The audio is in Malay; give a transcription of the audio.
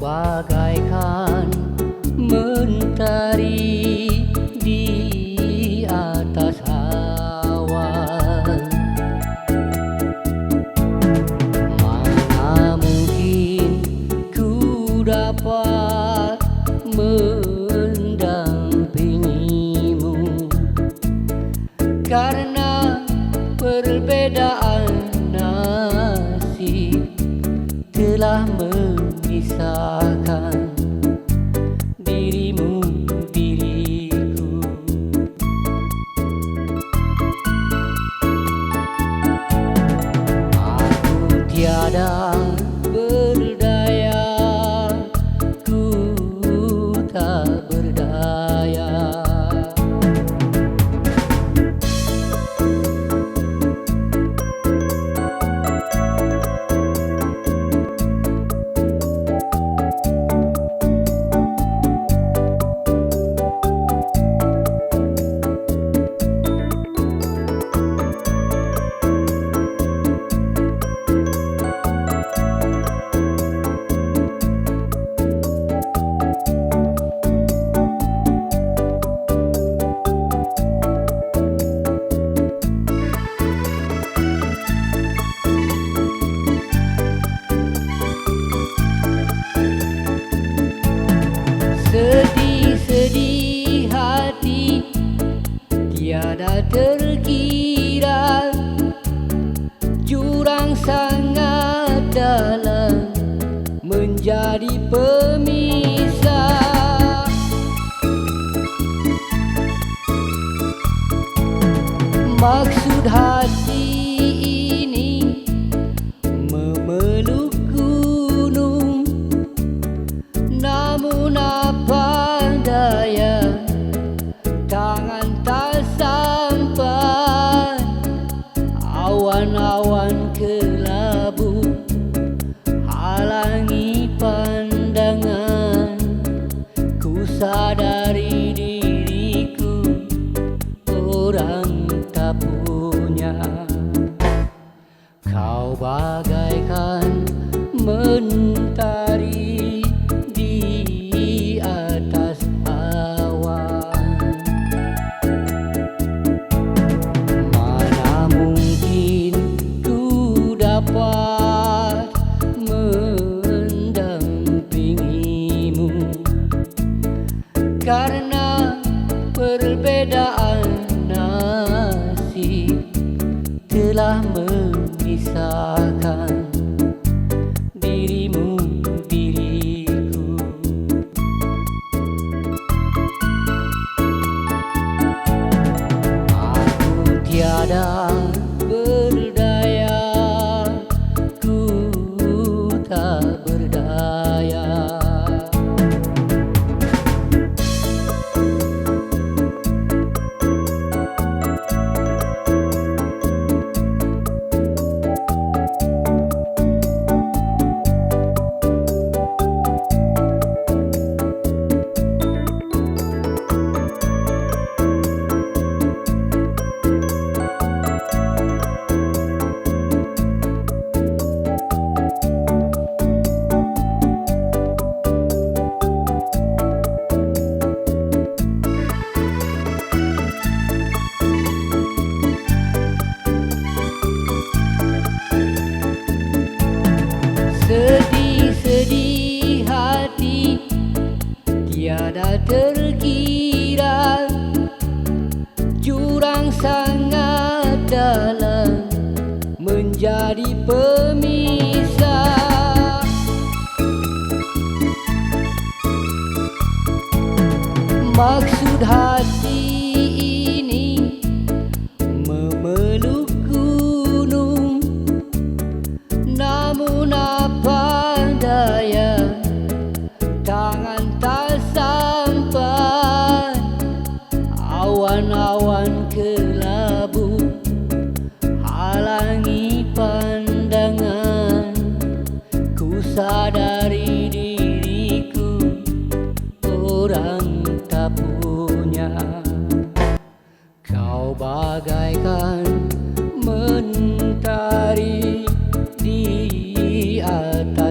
bagaikan mentari di atas awan Mana mungkin ku dapat mendampingimu Karena tinggalkan dirimu diriku. Aku tiada terkira Jurang sangat dalam Menjadi pemisah. Maksud hati tak punya. Kau bagaikan mentari di atas awan. Mana mungkin ku dapat mendampingimu Karena memisahkan dirimu Tiada terkira Jurang sangat dalam Menjadi pemisah. Maksud hati awan-awan kelabu halangi pandangan. Ku sadari diriku orang tak punya. Kau bagaikan mentari di atas